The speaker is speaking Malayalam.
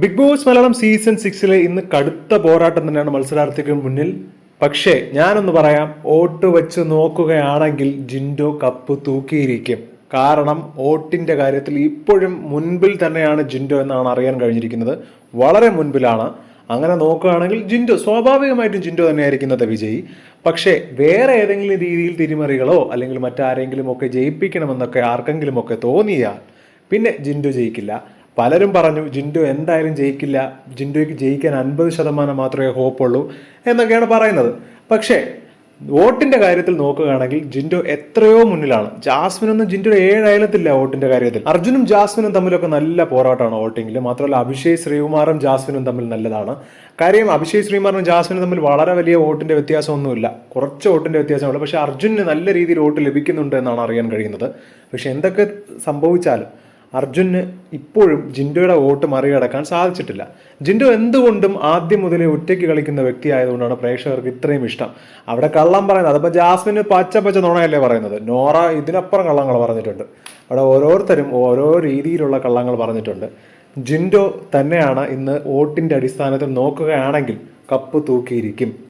ബിഗ് ബോസ് മലയാളം സീസൺ സിക്സിലെ ഇന്ന് കടുത്ത പോരാട്ടം തന്നെയാണ് മത്സരാർത്ഥികൾ മുന്നിൽ. പക്ഷേ ഞാനൊന്ന് പറയാം വോട്ട് വെച്ച് നോക്കുകയാണെങ്കിൽ ജിൻഡോ കപ്പ് തൂക്കിയിരിക്കും. കാരണം വോട്ടിന്റെ കാര്യത്തിൽ ഇപ്പോഴും മുൻപിൽ തന്നെയാണ് ജിൻഡോ എന്നാണ് അറിയാൻ കഴിഞ്ഞിരിക്കുന്നത്. വളരെ മുൻപിലാണ്. അങ്ങനെ നോക്കുകയാണെങ്കിൽ ജിൻഡോ സ്വാഭാവികമായിട്ടും ജിൻഡോ തന്നെയായിരിക്കും ഇന്നത്തെ വിജയി. പക്ഷേ വേറെ ഏതെങ്കിലും രീതിയിൽ തിരിമറികളോ അല്ലെങ്കിൽ മറ്റാരെങ്കിലും ഒക്കെ ജയിപ്പിക്കണമെന്നൊക്കെ ആർക്കെങ്കിലും ഒക്കെ തോന്നിയാൽ പിന്നെ ജിൻഡോ ജയിക്കില്ല. പലരും പറഞ്ഞു ജിൻഡോ എന്തായാലും ജയിക്കില്ല. ജിൻഡോയ്ക്ക് ജയിക്കാൻ അൻപത് ശതമാനം മാത്രമേ ഹോപ്പുള്ളൂ എന്നൊക്കെയാണ് പറയുന്നത്. പക്ഷേ വോട്ടിന്റെ കാര്യത്തിൽ നോക്കുകയാണെങ്കിൽ ജിൻഡോ എത്രയോ മുന്നിലാണ്. ജാസ്മിനൊന്നും ജിൻഡോയുടെ ഏഴയലത്തില്ല വോട്ടിന്റെ കാര്യത്തിൽ. അർജുനും ജാസ്മിനും തമ്മിലൊക്കെ നല്ല പോരാട്ടമാണ് വോട്ടിങ്ങിൽ മാത്രമല്ല അഭിഷേക് ശ്രീകുമാറും ജാസ്മിനും തമ്മിൽ നല്ലതാണ്. കാര്യം അഭിഷേക് ശ്രീകുമാറും ജാസ്മിനും തമ്മിൽ വളരെ വലിയ വോട്ടിന്റെ വ്യത്യാസമൊന്നുമില്ല. കുറച്ച് വോട്ടിന്റെ വ്യത്യാസമുള്ളൂ പക്ഷേ അർജുന് നല്ല രീതിയിൽ വോട്ട് ലഭിക്കുന്നുണ്ട് എന്നാണ് അറിയാൻ കഴിയുന്നത്. പക്ഷെ എന്തൊക്കെ സംഭവിച്ചാലും അർജുന് ഇപ്പോഴും ജിൻഡോയുടെ വോട്ട് മറികടക്കാൻ സാധിച്ചിട്ടില്ല. ജിൻഡോ എന്തുകൊണ്ടും ആദ്യം മുതലേ ഒറ്റയ്ക്ക് കളിക്കുന്ന വ്യക്തി ആയതുകൊണ്ടാണ് പ്രേക്ഷകർക്ക് ഇത്രയും ഇഷ്ടം. അവിടെ കള്ളം പറയുന്നത് അതിപ്പോൾ ജാസ്മിന് പച്ച പച്ച നുണയല്ലേ പറയുന്നത്. നോറ ഇതിനപ്പുറം കള്ളങ്ങൾ പറഞ്ഞിട്ടുണ്ട്. അവിടെ ഓരോരുത്തരും ഓരോ രീതിയിലുള്ള കള്ളങ്ങൾ പറഞ്ഞിട്ടുണ്ട്. ജിൻഡോ തന്നെയാണ് ഇന്ന് വോട്ടിന്റെ അടിസ്ഥാനത്തിൽ നോക്കുകയാണെങ്കിൽ കപ്പ് തൂക്കിയിരിക്കും.